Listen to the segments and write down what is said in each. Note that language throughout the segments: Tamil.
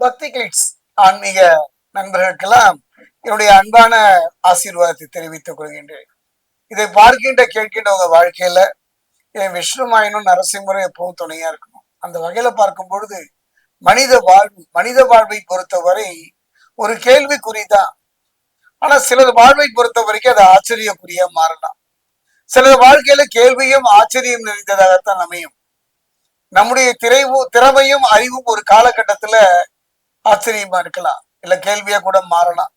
பக்தி கிளிட்ஸ் ஆன்மீக நண்பர்களுக்கெல்லாம் என்னுடைய அன்பான ஆசீர்வாதத்தை தெரிவித்துக் கொள்கின்றேன். இதை பார்க்கின்ற கேட்கின்ற உங்க வாழ்க்கையில என் விஷ்ணுமாயனும் நரசிம்மரும் எப்பவும் துணையா இருக்கணும். அந்த வகையில பார்க்கும் பொழுது மனித வாழ்வு மனித வாழ்வை பொறுத்தவரை ஒரு கேள்விக்குறிதான். ஆனா சிலர் வாழ்வை பொறுத்த வரைக்கும் அது ஆச்சரியக்குறியா மாறலாம். சிலர் வாழ்க்கையில கேள்வியும் ஆச்சரியம் நிறைந்ததாகத்தான் அமையும். நம்முடைய திரைவு திறமையும் அறிவும் ஒரு காலகட்டத்துல ஆச்சரியமா இருக்கலாம். இல்ல கேள்வியா கூட மாறலாம்.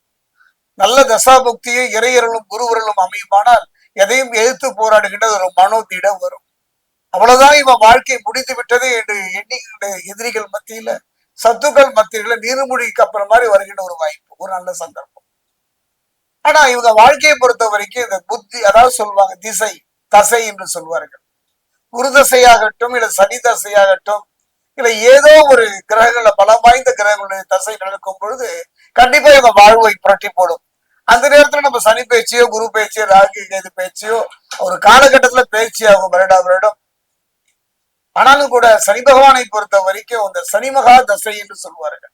நல்ல தசாபக்தியும் இறையர்களும் குருவர்களும் அமையுமானால் எதையும் எதிர்த்து போராடுகின்ற ஒரு மனோதிடம் வரும். அவ்வளவுதான் இவன் வாழ்க்கை முடிந்து விட்டது என்று எண்ணிக்கின்ற எதிரிகள் மத்தியில சத்துக்கள் மத்தியில நீர்மொழிக்கு அப்புறம் மாதிரி வருகின்ற ஒரு வாய்ப்பு ஒரு நல்ல சந்தர்ப்பம். ஆனா இவங்க வாழ்க்கையை பொறுத்த வரைக்கும் இந்த புத்தி அதாவது சொல்லுவாங்க திசை தசை என்று சொல்வார்கள். குரு தசையாகட்டும் இல்ல சனி தசையாகட்டும் இல்ல ஏதோ ஒரு கிரகங்கள பலம் வாய்ந்த கிரகங்களுடைய தசை நடக்கும் பொழுது கண்டிப்பா இவங்க வாழ்வை புரட்டி போடும். அந்த நேரத்துல நம்ம சனி பேச்சியோ குரு பேச்சியோ ராகு கேது பேச்சியோ ஒரு காலகட்டத்துல பேச்சு ஆகும் வருடா வருடம். ஆனாலும் கூட சனி பகவானை பொறுத்த வரைக்கும் இந்த சனி மகா தசை என்று சொல்வார்கள்.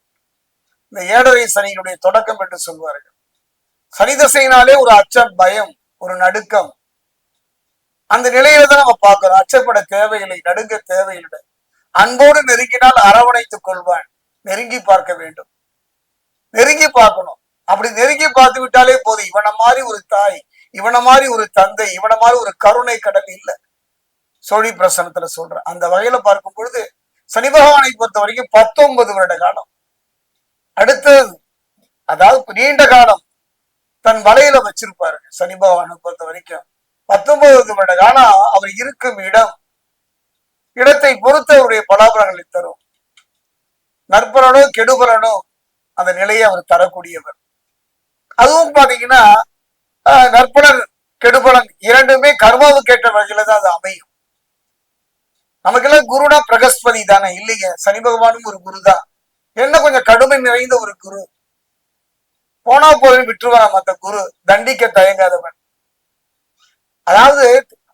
இந்த ஏழரை சனியினுடைய தொடக்கம் என்று சொல்வார்கள். சனி தசையினாலே ஒரு அச்சம் பயம் ஒரு நடுக்கம். அந்த நிலையில தான் நம்ம பார்க்கிறோம் அச்சப்பட தேவையில்லை நடுங்க தேவையில்லை. அன்போடு நெருங்கினால் அரவணைத்துக் கொள்வான். நெருங்கி பார்க்க வேண்டும். நெருங்கி பார்க்கணும். அப்படி நெருங்கி பார்த்து விட்டாலே போதும். இவனை மாதிரி ஒரு தாய் இவனை மாதிரி ஒரு தந்தை இவனை மாதிரி ஒரு கருணை கடல் இல்லை. சோழி பிரசனத்துல சொல்றேன் அந்த வகையில பார்க்கும் பொழுது சனி பகவானை பொறுத்த வரைக்கும் பத்தொன்பது வருட காலம். அடுத்தது அதாவது நீண்ட காலம் தன் வலையில வச்சிருப்பாரு சனி பகவானை பொறுத்த வரைக்கும். பத்தொன்பது வருட காலம் அவர் இருக்கும் இடம் இடத்தை பொறுத்து அவருடைய பலாபலங்களை தரும். நற்பலனோ கெடுபலனோ அந்த நிலையை அவர் தரக்கூடியவர். அதுவும் பாத்தீங்கன்னா நற்பலன் கெடுபலன் இரண்டுமே கர்மாவுக்கு ஏற்ற வகையில தான் அது அமையும். நமக்கெல்லாம் குருனா பிரகஸ்பதி தானே இல்லைங்க சனி பகவானும் ஒரு குரு தான். என்ன கொஞ்சம் கடுமை நிறைந்த ஒரு குரு. போனா போதும் விட்டுருவான் மத்த குரு. தண்டிக்க தயங்காதவன். அதாவது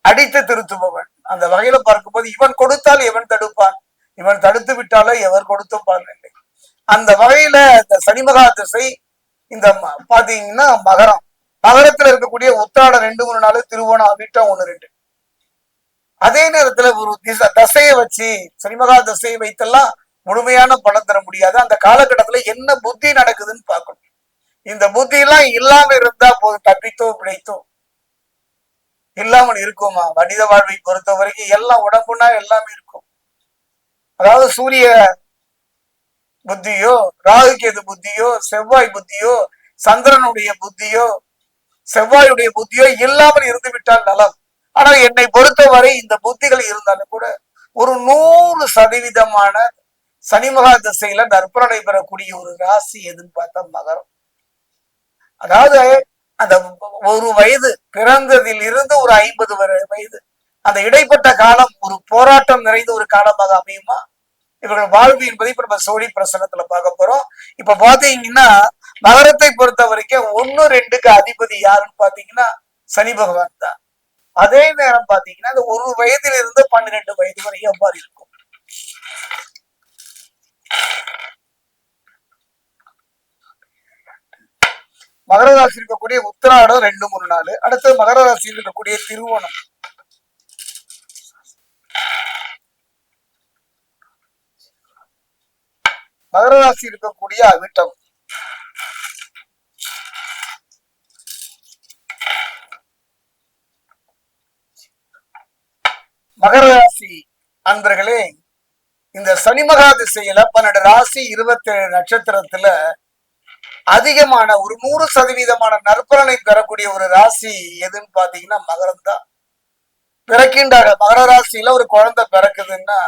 அடித்து திருத்துபவன். அந்த வகையில பார்க்கும்போது இவன் கொடுத்தால் எவன் தடுப்பான். இவன் தடுத்து விட்டாலோ எவர் கொடுத்தும் பலனில்லை அந்த வகையில இந்த சனிமகா திசை இந்த ம- பாத்தீங்கன்னா மகரம். மகரத்துல இருக்கக்கூடிய உத்திராட ரெண்டு மூணு நாள் திருவோணம் அவிட்டம் ஒண்ணு ரெண்டு. அதே நேரத்துல ஒரு திசை தசையை வச்சு சனிமகா தசையை வைத்தெல்லாம் முழுமையான பணம் தர முடியாது. அந்த காலகட்டத்துல என்ன புத்தி நடக்குதுன்னு பார்க்கணும். இந்த புத்தி எல்லாம் இல்லாம இருந்தா போதும் தப்பித்தோ பிழைத்தோ. இல்லாமல் இருக்குமா? மனித வாழ்வை பொறுத்த வரைக்கும் எல்லாம் உடம்புனா எல்லாமே இருக்கும். அதாவது சூரிய புத்தியோ ராகு கேது புத்தியோ செவ்வாய் புத்தியோ சந்திரனுடைய புத்தியோ செவ்வாயுடைய புத்தியோ இல்லாமல் இருந்து விட்டால் நலம். ஆனா என்னை பொறுத்தவரை இந்த புத்திகள் இருந்தாலும் கூட ஒரு நூறு சதவீதமான சனிமகா திசையில நற்பலனை பெறக்கூடிய ஒரு ராசி எதுன்னு பார்த்தா மகரம். அதாவது அந்த ஒரு வயது பிறந்ததில் இருந்து ஒரு ஐம்பது வயது. அந்த இடைப்பட்ட காலம் ஒரு போராட்டம் நிறைந்த ஒரு காலமாக அமையுமா? இவர்கள் வாழ்வு என்பதை இப்ப நம்ம சோழி பிரசனத்துல பார்க்க போறோம். இப்ப பாத்தீங்கன்னா நகரத்தை பொறுத்த வரைக்கும் ஒன்னு ரெண்டுக்கு அதிபதி யாருன்னு பாத்தீங்கன்னா சனி பகவான் தான். அதே நேரம் பாத்தீங்கன்னா இந்த ஒரு வயதிலிருந்து பன்னிரெண்டு வயது வரை எவ்வாறு இருக்கும்? மகர ராசி இருக்கக்கூடிய உத்திராடம் ரெண்டு மூணு நாள். அடுத்தது மகர ராசியில் இருக்கக்கூடிய திருவோணம். மகர ராசி இருக்கக்கூடிய அவிட்டம். மகர ராசி அன்பர்களே இந்த சனி மகா திசையில பன்னெண்டு ராசி இருபத்தி ஏழு நட்சத்திரத்துல அதிகமான ஒரு நூறு சதவீதமான நற்பலனை பெறக்கூடிய ஒரு ராசி எதுன்னு பாத்தீங்கன்னா மகரம் தான் பிறக்கின்றாங்க மகர ராசியில ஒரு குழந்தை பிறக்குதுன்னா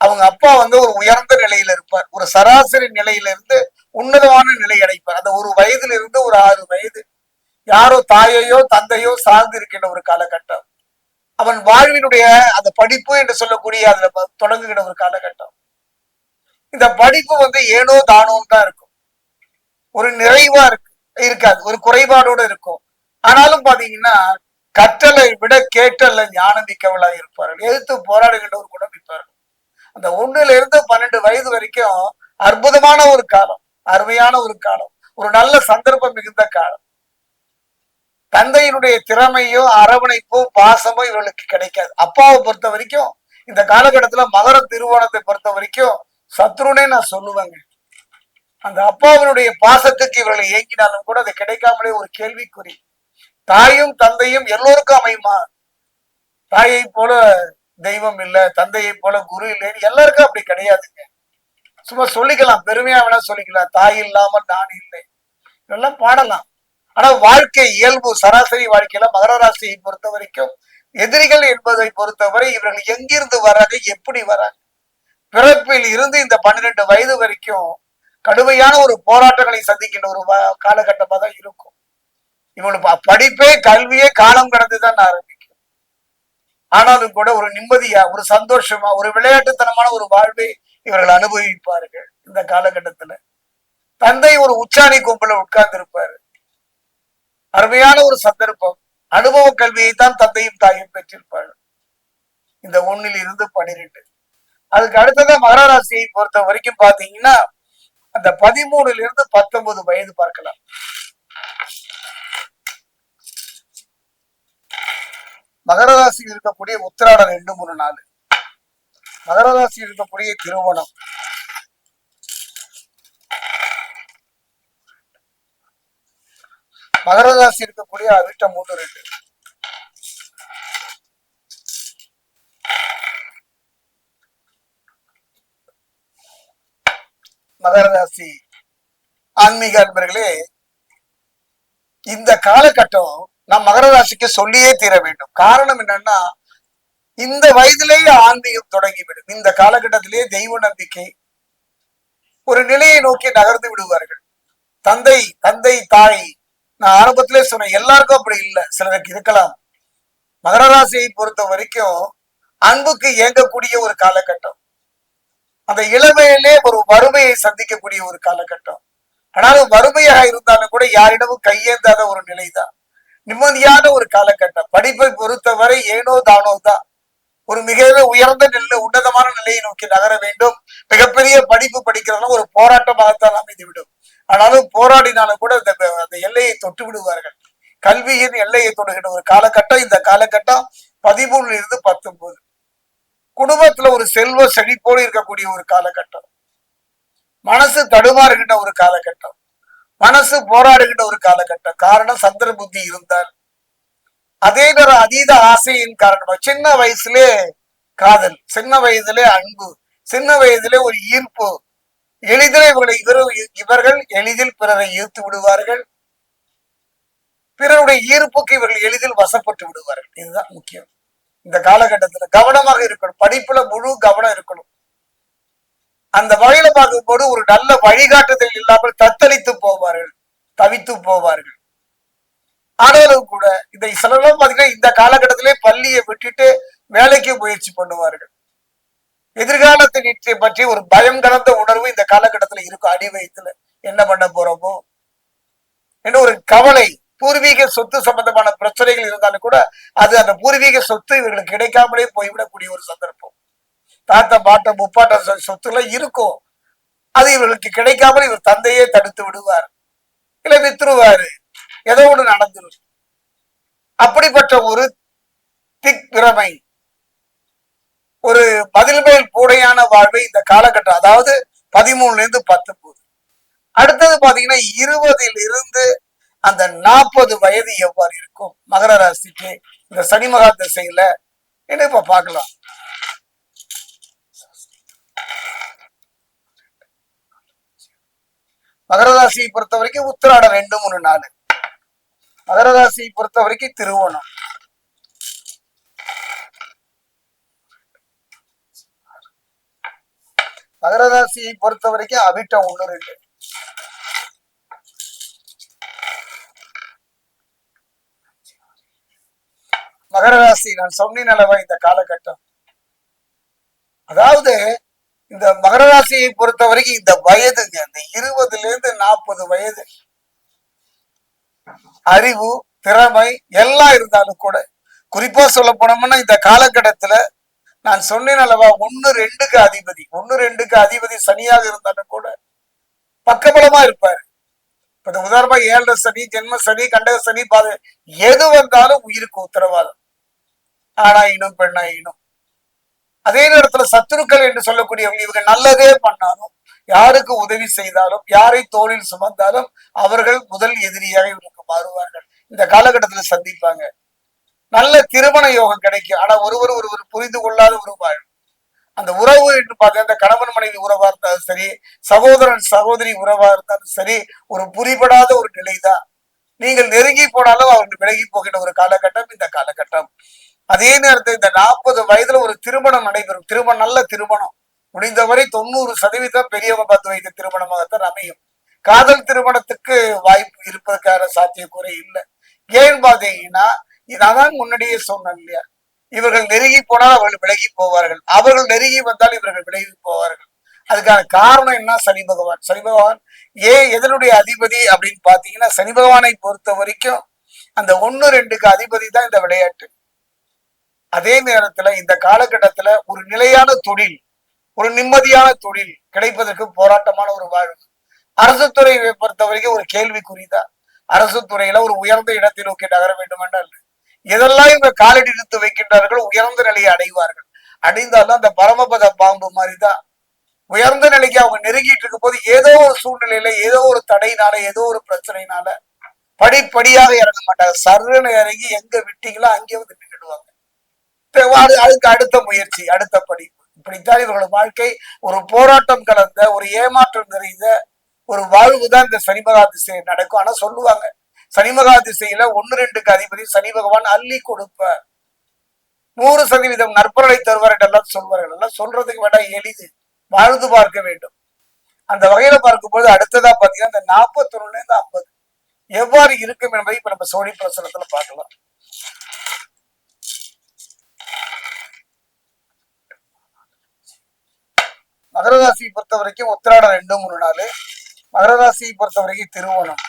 அவங்க அப்பா வந்து ஒரு உயர்ந்த நிலையில இருப்பார். ஒரு சராசரி நிலையில இருந்து உன்னதமான நிலை அடைப்பார். அந்த ஒரு வயதுல இருந்து ஒரு ஆறு வயது. யாரோ தாயையோ தந்தையோ சார்ந்து இருக்கின்ற ஒரு காலகட்டம். அவன் வாழ்வினுடைய அந்த படிப்பு என்று சொல்லக்கூடிய அதுல தொடங்குகிற ஒரு காலகட்டம். இந்த படிப்பு வந்து ஏனோ தானோன்னு தான் இருக்கும். ஒரு நிறைவா இருக்கு இருக்காது. ஒரு குறைபாடோட இருக்கும். ஆனாலும் பாத்தீங்கன்னா கற்றலை விட கேட்டல்ல ஞானம் மிக்கவளா இருப்பார்கள். எதிர்த்து போராடுகின்ற ஒரு குணம் இருப்பார்கள் அந்த ஒண்ணுல இருந்து பன்னெண்டு வயது வரைக்கும் அற்புதமான ஒரு காலம் அருமையான ஒரு காலம் ஒரு நல்ல சந்தர்ப்பம் மிகுந்த காலம். தந்தையினுடைய திறமையோ அரவணைப்போ பாசமோ இவர்களுக்கு கிடைக்காது. அப்பாவை பொறுத்த வரைக்கும் இந்த காலகட்டத்துல மகர திருவோணத்தை பொறுத்த வரைக்கும் சத்ருனே நான் சொல்லுவேங்க. அந்த அப்பாவினுடைய பாசத்துக்கு இவர்கள் இயங்கினாலும் கூட அது கிடைக்காமலே ஒரு கேள்விக்குறி. தாயும் தந்தையும் எல்லோருக்கும் அமையுமா? தாயை போல தெய்வம் இல்லை தந்தையை போல குரு இல்லைன்னு எல்லாருக்கும் அப்படி கிடையாதுங்க. சும்மா சொல்லிக்கலாம் பெருமையா வேணா சொல்லிக்கலாம். தாய் இல்லாமல் நான் இல்லை. இதெல்லாம் பாடலாம். ஆனா வாழ்க்கை இயல்பு சராசரி வாழ்க்கையில மகர ராசியை பொறுத்த வரைக்கும் எதிரிகள் என்பதை பொறுத்தவரை இவர்கள் எங்கிருந்து வராங்க எப்படி வராங்க? பிறப்பில் இருந்து இந்த பன்னிரெண்டு வயது வரைக்கும் கடுமையான ஒரு போராட்டங்களை சந்திக்கின்ற ஒரு காலகட்டமாக தான் இருக்கும். இவங்களுக்கு படிப்பே கல்வியே காலம் கடந்துதான் ஆரம்பிக்கும். ஆனாலும் கூட ஒரு நிம்மதியா ஒரு சந்தோஷமா ஒரு விளையாட்டுத்தனமான ஒரு வாழ்வை இவர்கள் அனுபவிப்பார்கள் இந்த காலகட்டத்துல. தந்தை ஒரு உச்சாணி கும்பல உட்கார்ந்து இருப்பாரு அருமையான ஒரு சந்தர்ப்பம். அனுபவ கல்வியை தான் தந்தையும் தாயும் பெற்றிருப்பார்கள். இந்த ஒன்னில் இருந்து பனிரெண்டு. அதுக்கு அடுத்ததான் மகராராசியை பொறுத்த வரைக்கும் பாத்தீங்கன்னா அந்த பதிமூணுல இருந்து பத்தொன்பது வயது பார்க்கலாம். மகர ராசியில் இருக்கக்கூடிய உத்திராடம் ரெண்டு மூணு நாலு. மகர ராசியில் இருக்கக்கூடிய திருமணம் மகர ராசி இருக்கக்கூடிய அவிட்டம் மூணு ரெண்டு. மகரராசி ஆன்மீக அன்பர்களே இந்த காலகட்டம் நாம் மகர ராசிக்கு சொல்லியே தீர வேண்டும். காரணம் என்னன்னா இந்த வயதிலேயே ஆன்மீகம் தொடங்கிவிடும். இந்த காலகட்டத்திலேயே தெய்வ நம்பிக்கை ஒரு நிலையை நோக்கி நகர்ந்து விடுவார்கள். தந்தை தந்தை தாய் நான் ஆரம்பத்திலே சொன்னேன் எல்லாருக்கும் அப்படி இல்லை. சிலருக்கு இருக்கலாம். மகர ராசியை பொறுத்த வரைக்கும் அன்புக்கு இயங்கக்கூடிய ஒரு காலகட்டம். அந்த இளமையிலே ஒரு வறுமையை சந்திக்கக்கூடிய ஒரு காலகட்டம். ஆனாலும் வறுமையாக இருந்தாலும் கூட யாரிடமும் கையேந்தாத ஒரு நிலைதான். நிம்மதியான ஒரு காலகட்டம். படிப்பை பொறுத்தவரை ஏனோ தானோ தான். ஒரு மிக உயர்ந்த நிலை உன்னதமான நிலையை நோக்கி நகர வேண்டும். மிகப்பெரிய படிப்பு படிக்கிறதுனா ஒரு போராட்டமாகத்தான் அமைந்துவிடும். ஆனாலும் போராடினாலும் கூட அந்த அந்த எல்லையை தொட்டு விடுவார்கள். கல்வியின் எல்லையை தொடுகின்ற ஒரு காலகட்டம். இந்த காலகட்டம் பதிமூணுல இருந்து பத்து ஒரு செல்வ செழிப்போடு இருக்கக்கூடிய ஒரு காலகட்டம். மனசு தடுமாறுகின்ற ஒரு காலகட்டம். மனசு போராடுகின்ற ஒரு காலகட்டம். காரணம் சந்திர புத்தி இருந்தால். அதே நேரம் அதீத ஆசையின் காரணமா? சின்ன வயசுலே காதல் சின்ன வயதிலே அன்பு சின்ன வயதிலே ஒரு ஈர்ப்பு. எளிதில் இவர்களை இவர் இவர்கள் எளிதில் பிறரை ஈர்த்து விடுவார்கள். பிறருடைய ஈர்ப்புக்கு இவர்கள் எளிதில் வசப்பட்டு விடுவார்கள். இதுதான் முக்கியம். இந்த காலகட்டத்துல கவனமாக இருக்கணும். படிப்புல முழு கவனம் இருக்கணும். அந்த வகையில பார்க்கும்போது ஒரு நல்ல வழிகாட்டுதல் இல்லாமல் தத்தளித்து போவார்கள் தவித்து போவார்கள். ஆனாலும் கூட இந்த சிலரும் பாத்தீங்கன்னா இந்த காலகட்டத்திலே பள்ளியை விட்டுட்டு வேலைக்கு முயற்சி பண்ணுவார்கள். எதிர்காலத்தை நிச்சய பற்றி ஒரு பயம் கலந்த உணர்வு இந்த காலகட்டத்துல இருக்கும். அடிவயத்துல என்ன பண்ண போறோமோ? என்ன ஒரு கவலை பூர்வீக சொத்து சம்பந்தமான பிரச்சனைகள் இருந்தாலும் கூட அது அந்த பூர்வீக சொத்து இவர்களுக்கு கிடைக்காமலே போய்விடக்கூடிய ஒரு சந்தர்ப்பம். தாத்தா பாட்ட முப்பாட்ட சொ- சொத்துலாம் இருக்கும். அது இவர்களுக்கு கிடைக்காமல் இவர் தந்தையே தடுத்து விடுவார். இல்ல வித்துருவாரு. ஏதோ ஒண்ணு நடந்துரும். அப்படிப்பட்ட ஒரு திக் பிரமை ஒரு பதில் மேல் கூடையான வாழ்வை இந்த காலகட்டம் அதாவது பதிமூணுல இருந்து பத்தொன்பது. அடுத்தது பாத்தீங்கன்னா இருபதில் இருந்து அந்த நாற்பது வயது எவ்வாறு இருக்கும்? மகர ராசிக்கு இந்த சனி மகா திசையில என்ன இப்ப பார்க்கலாம்? மகர ராசியை பொறுத்த வரைக்கும் உத்திராடம் ரெண்டு மூணு நாலு. மகர ராசியை பொறுத்த வரைக்கும் திருவோணம். மகர ராசியை பொறுத்த வரைக்கும் அவிட்டம் ஒண்ணு ரெண்டு. மகர ராசி நான் சொன்னேன் அளவா இந்த காலகட்டம். அதாவது இந்த மகர ராசியை பொறுத்த வரைக்கும் இந்த வயதுங்க இந்த இருபதுல இருந்து நாற்பது வயது. அறிவு திறமை எல்லாம் இருந்தாலும் கூட குறிப்பா சொல்ல போனோம்னா இந்த காலகட்டத்துல நான் சொன்னேன் அல்லவா ஒன்னு ரெண்டுக்கு அதிபதி ஒன்னு ரெண்டுக்கு அதிபதி சனியாக இருந்தாலும் கூட பக்கபலமா இருப்பாரு. இந்த உதாரணமா ஏழரை சனி ஜென்ம சனி கண்டக சனி பாத எது வந்தாலும் உயிருக்கு உத்தரவாதம். ஆனா இனம் பெண்ணா இனம் அதே நேரத்துல சத்துருக்கள் என்று சொல்லக்கூடியவங்க இவங்க நல்லதே பண்ணாலும் யாருக்கு உதவி செய்தாலும் யாரை தோளில் சுமந்தாலும் அவர்கள் முதல் எதிரியாக இவருக்கு மாறுவார்கள். இந்த காலகட்டத்துல சந்திப்பாங்க. நல்ல திருமண யோகம் கிடைக்கும். ஆனா ஒருவர் ஒருவர் புரிந்து கொள்ளாத ஒரு வாழ்வு. அந்த உறவு என்று பார்த்தா அந்த கணவன் மனைவி உறவா இருந்தாலும் சரி சகோதரன் சகோதரி உறவா இருந்தாலும் சரி ஒரு புரிபடாத ஒரு நிலைதான். நீங்கள் நெருங்கி போனாலும் அவர்கள் விலகி போகின்ற ஒரு காலகட்டம் இந்த காலகட்டம். அதே நேரத்தில் இந்த நாற்பது வயதுல ஒரு திருமணம் நடைபெறும். திருமணம் நல்ல திருமணம். முடிந்தவரை தொண்ணூறு சதவீதம் பெரியவங்க பத்து வைத்த திருமணமாகத்தான் அமையும். காதல் திருமணத்துக்கு வாய்ப்பு இருப்பதற்கான சாத்தியக்கூறை இல்லை. ஏன் பார்த்தீங்கன்னா இதான் முன்னாடியே சொன்னேன் இல்லையா? இவர்கள் நெருங்கி போனால் அவர்கள் விலகி போவார்கள். அவர்கள் நெருங்கி வந்தால் இவர்கள் விலகி போவார்கள். அதுக்கான காரணம் என்ன? சனி பகவான். சனி பகவான் ஏன் எதனுடைய அதிபதி அப்படின்னு பாத்தீங்கன்னா சனி பகவானை பொறுத்த வரைக்கும் அந்த ஒன்னு ரெண்டுக்கு அதிபதி தான் இந்த விளையாட்டு. அதே நேரத்துல இந்த காலகட்டத்துல ஒரு நிலையான தொழில் ஒரு நிம்மதியான தொழில் கிடைப்பதற்கு போராட்டமான ஒரு வாழ்வு. அரசு துறையை பொறுத்த வரைக்கும் ஒரு கேள்விக்குறிதான் அரசு துறையில ஒரு உயர்ந்த இடத்தை நோக்கி நகர வேண்டும் என்றால் எதெல்லாம் இவங்க காலடி எடுத்து வைக்கின்றார்கள் உயர்ந்த நிலையை அடைவார்கள். அடைந்தாலும் அந்த பரமபத பாம்பு மாதிரிதான். உயர்ந்த நிலைக்கு அவங்க நெருங்கிட்டு இருக்கும் போது ஏதோ ஒரு சூழ்நிலையில ஏதோ ஒரு தடையினால ஏதோ ஒரு பிரச்சனையினால படிப்படியாக இறங்க மாட்டாங்க. சருன்னு இறங்கி எங்க விட்டீங்களோ அங்கே வந்து நின்றுடுவாங்க. அதுக்கு அடுத்த முயற்சி அடுத்த படிப்பு. இப்படித்தான் இவர்களோட வாழ்க்கை. ஒரு போராட்டம் கலந்த ஒரு ஏமாற்றம் நிறைந்த ஒரு வாழ்வுதான் இந்த சனிமகா திசை நடக்கும். ஆனா சொல்லுவாங்க சனிமகா திசையில ஒன்னு ரெண்டுக்கு அதிபதி சனி பகவான் அள்ளி கொடுப்ப. நூறு சதவீதம் நற்பொருளை தருவார் என்றெல்லாம் சொல்வார்கள். எல்லாம் சொல்றதுக்கு விட எளிது. வாழ்ந்து பார்க்க வேண்டும். அந்த வகையில பார்க்கும்போது அடுத்ததா பாத்தீங்கன்னா இந்த நாற்பத்தொன்னுல இருந்து ஐம்பது. எவ்வாறு இருக்கும் என்பதை இப்ப நம்ம சோழி பிரசனத்துல பார்க்கலாம். மகர ராசியை பொறுத்த வரைக்கும் உத்திராடம் ரெண்டு மூணு நாள். மகர ராசியை பொறுத்த வரைக்கும் திருவோணம்.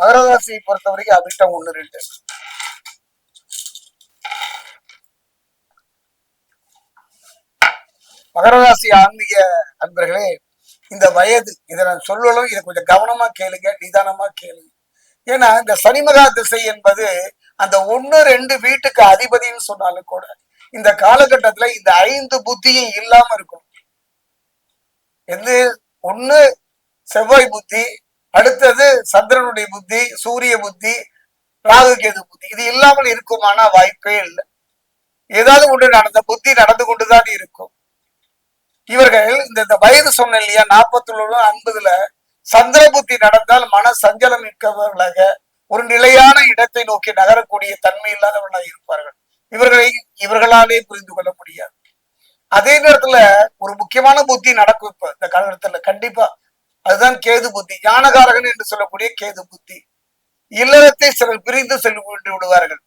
மகர ராசியை பொறுத்த வரைக்கும் அதிர்ஷ்டம் ஒண்ணு ரெண்டு. மகர ராசி ஆன்மீக அன்பர்களே இந்த வயது இதை நான் சொல்லலும் இதை கொஞ்சம் கவனமா கேளுங்க நிதானமா கேளுங்க. ஏன்னா இந்த சனிமகா திசை என்பது அந்த ஒண்ணு ரெண்டு வீட்டுக்கு அதிபதின்னு சொன்னாலும் கூட இந்த காலகட்டத்துல இந்த ஐந்து புத்தியும் இல்லாம இருக்கும். எது? ஒண்ணு செவ்வாய் புத்தி அடுத்தது சந்திரனுடைய புத்தி சூரிய புத்தி ராகு கேது புத்தி. இது இல்லாமல் இருக்குமானா வாய்ப்பே இல்லை. ஏதாவது ஒன்று நடந்த புத்தி நடந்து கொண்டுதான் இருக்கும். இவர்கள் இந்த இந்த வயது சொன்ன இல்லையா நாற்பத்தி ஐம்பதுல சந்திர புத்தி நடந்தால் மன சஞ்சலம் மிக்கவர்களாக ஒரு நிலையான இடத்தை நோக்கி நகரக்கூடிய தன்மை இல்லாதவர்களாக இருப்பார்கள். இவர்களை இவர்களாலே புரிந்து கொள்ள முடியாது. அதே நேரத்துல ஒரு முக்கியமான புத்தி நடக்கும் இப்ப இந்த காலகட்டத்துல. கண்டிப்பா அதுதான் கேது புத்தி. ஞானகாரகன் என்று சொல்லக்கூடிய கேது புத்தி. இல்லறத்தை சிலர் பிரிந்து சென்று விடுவார்கள்.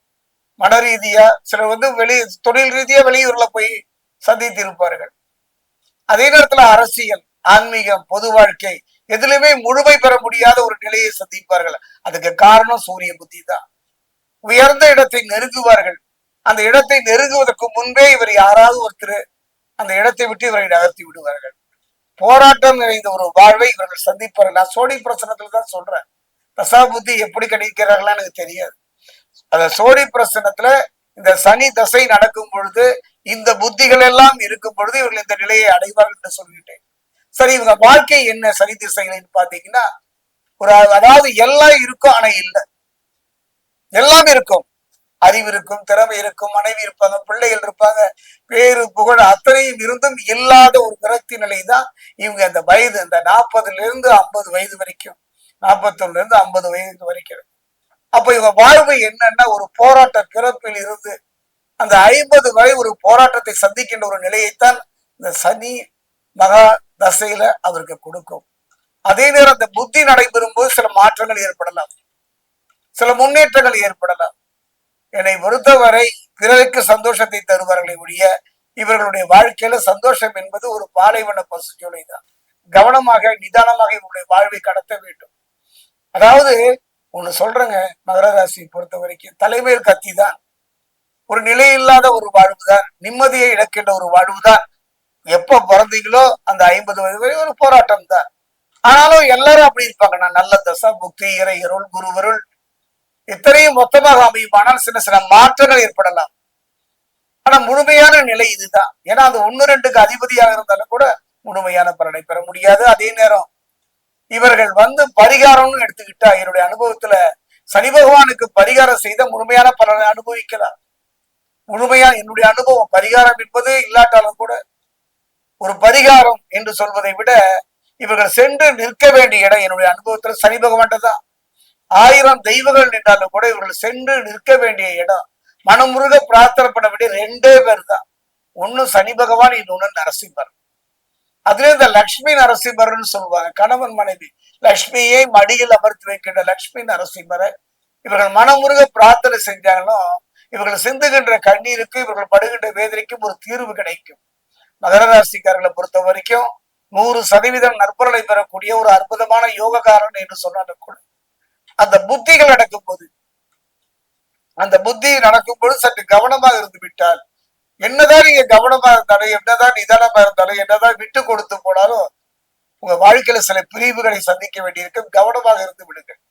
மன ரீதியா சிலர் வந்து வெளி தொழில் ரீதியா வெளியூர்ல போய் சந்தித்து இருப்பார்கள் அதே நேரத்துல அரசியல் ஆன்மீகம் பொது வாழ்க்கை எதுலையுமே முழுமை பெற முடியாத ஒரு நிலையை சந்திப்பார்கள். அதுக்கு காரணம் சூரிய புத்தி தான். உயர்ந்த இடத்தை நெருங்குவார்கள். அந்த இடத்தை நெருங்குவதற்கு முன்பே இவர் யாராவது ஒருத்தர் அந்த இடத்தை விட்டு இவரை நகர்த்தி விடுவார்கள். போராட்டம் நிறைந்த ஒரு வாழ்வை இவர்கள் சந்திப்பார்கள். நான் சோடி பிரசனத்துல தான் சொல்றேன். தசா புத்தி எப்படி கிடைக்கிறார்களா எனக்கு தெரியாது. அந்த சோடி பிரசனத்துல இந்த சனி தசை நடக்கும் பொழுது இந்த புத்திகள் எல்லாம் இருக்கும் பொழுது இவர்கள் இந்த நிலையை அடைவார்கள் என்று சொல்லிட்டேன். சரி இவங்க வாழ்க்கை என்ன சனி திசைகள்னு பாத்தீங்கன்னா ஒரு அதாவது எல்லாம் இருக்கும் ஆனா இல்லை. எல்லாம் இருக்கும். அறிவு இருக்கும் திறமை இருக்கும் மனைவி இருப்பாங்க பிள்ளைகள் இருப்பாங்க பேரு புகழ் அத்தனையும் இருந்தும் இல்லாத ஒரு விரக்தி நிலை தான் இவங்க அந்த வயது இந்த நாற்பதுல இருந்து ஐம்பது வயது வரைக்கும். நாற்பத்தொன்னுல இருந்து ஐம்பது வயது வரைக்கும். அப்ப இவங்க வாழ்வு என்னன்னா ஒரு போராட்ட பிறப்பில் இருந்து அந்த ஐம்பது வரை ஒரு போராட்டத்தை சந்திக்கின்ற ஒரு நிலையைத்தான் இந்த சனி மகா தசையில அவருக்கு கொடுக்கும். அதே நேரம் அந்த புத்தி நடைபெறும் போது சில மாற்றங்கள் ஏற்படலாம். சில முன்னேற்றங்கள் ஏற்படலாம். என்னை பொறுத்தவரை பிறருக்கு சந்தோஷத்தை தருவார்களை ஒழிய இவர்களுடைய வாழ்க்கையில சந்தோஷம் என்பது ஒரு பாலைவன பசுச்சோலை தான். கவனமாக நிதானமாக இவருடைய வாழ்வை கடத்த வேண்டும். அதாவது ஒண்ணு சொல்றேங்க மகரராசியை பொறுத்த வரைக்கும் தலைமையில் கத்தி தான். ஒரு நிலை இல்லாத ஒரு வாழ்வு தான் நிம்மதியை இழக்கின்ற ஒரு வாழ்வு தான் எப்ப பிறந்தீங்களோ அந்த ஐம்பது வயது வரை ஒரு போராட்டம் தான் ஆனாலும் எல்லாரும் அப்படி இருப்பாங்க நான் நல்ல தசா புக்தி இறை இருள் குருவருள் இத்தனையும் மொத்தமாக அமையுமானால் சின்ன சில மாற்றங்கள் ஏற்படலாம். ஆனா முழுமையான நிலை இதுதான். ஏன்னா அந்த ஒன்னு ரெண்டுக்கு அதிபதியாக இருந்தாலும் கூட முழுமையான பலனை பெற முடியாது. அதே நேரம் இவர்கள் வந்து பரிகாரம்னு எடுத்துக்கிட்டா என்னுடைய அனுபவத்துல சனி பகவானுக்கு பரிகாரம் செய்த முழுமையான பலனை அனுபவிக்கலாம். முழுமையா என்னுடைய அனுபவம் பரிகாரம் என்பது இல்லாட்டாலும் கூட ஒரு பரிகாரம் என்று சொல்வதை விட இவர்கள் சென்று நிற்க வேண்டிய இடம் என்னுடைய அனுபவத்துல சனி பகவான்கிட்ட தான் ஆயிரம் தெய்வங்கள் நின்றாலும் கூட இவர்கள் சென்று நிற்க வேண்டிய இடம். மனமுருக பிரார்த்தனை பண்ண வேண்டிய ரெண்டே பேர் தான் ஒன்னு சனி பகவான் இன்னொன்னு நரசிம்மர். அதுல இந்த லக்ஷ்மி நரசிம்மர்னு சொல்லுவாங்க. கணவன் மனைவி லக்ஷ்மியை மடியில் அமர்த்தி வைக்கின்ற லக்ஷ்மி நரசிம்மரை. இவர்கள் மனமுருக பிரார்த்தனை செஞ்சாங்கன்னா இவர்கள் சிந்துகின்ற கண்ணீருக்கு இவர்கள் படுகின்ற வேதனைக்கும் ஒரு தீர்வு கிடைக்கும். மகர ராசிக்காரர்களை பொறுத்த வரைக்கும் நூறு சதவீதம் நற்பலனை பெறக்கூடிய ஒரு அற்புதமான யோகக்காரன் என்று சொன்னாலும் கூட அந்த புத்திகள் நடக்கும் போது அந்த புத்தி நடக்கும் போது சற்று கவனமாக இருந்து விட்டால் என்னதான் நீங்க கவனமா இருந்தாலும் என்னதான் நிதானமா இருந்தாலும் என்னதான் விட்டு கொடுத்து போனாலும் உங்க வாழ்க்கையில சில பிரிவுகளை சந்திக்க வேண்டியிருக்கும். கவனமாக இருந்து விடுங்கள்.